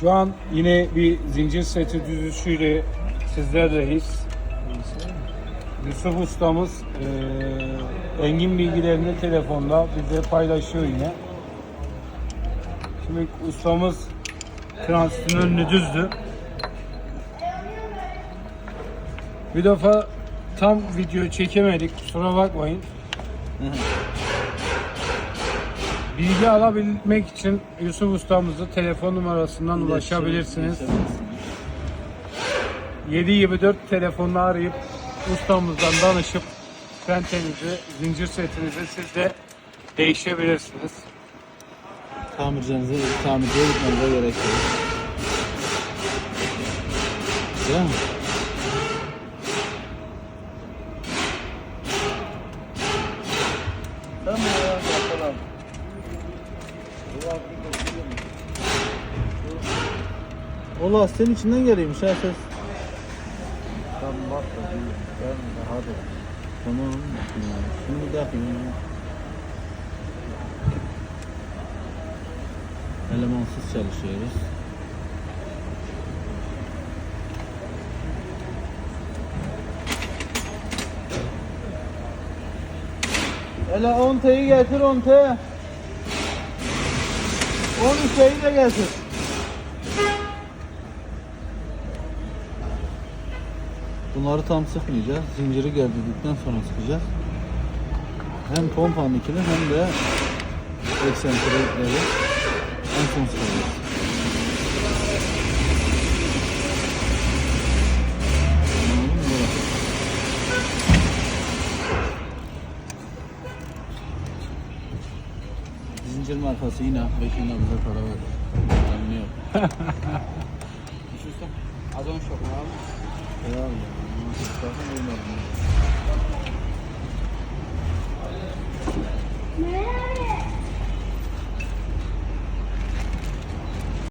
Şu an yine bir zincir seti düzüşüyle sizlerleyiz. Yusuf ustamız eee, engin bilgilerini telefonda bize paylaşıyor yine. Şimdi ustamız transitin önünü düzdü. Bir defa tam video çekemedik kusura bakmayın. Bilgi alabilmek için Yusuf ustamızı telefon numarasından ulaşabilirsiniz. 7-24 telefonla arayıp ustamızdan danışıp pentenizi, zincir setinizi siz de değişebilirsiniz. Tamircinize, tamirciye gitmenize gerek yok. Değil mi? Tamam. O lastiğin içinden geliyormuş ha ses. Tamam bak da ben hadi. Tamam. ya. Şimdi bir dakika. Elemansız çalışıyoruz. Hele 10 T'yi getir 10 T. 10 T'yi de getir. Bunları tam sıkmayacağız. Zinciri gerdirdikten sonra sıkacağız. Hem pompanın ikili hem de eksentrikleri en son sıkacağız. Zincir markası yine 5 yine bize para verir. Önemli yok. Düşünsene. Az önce şok abi. Ya Allah. Zaten bilmiyorum.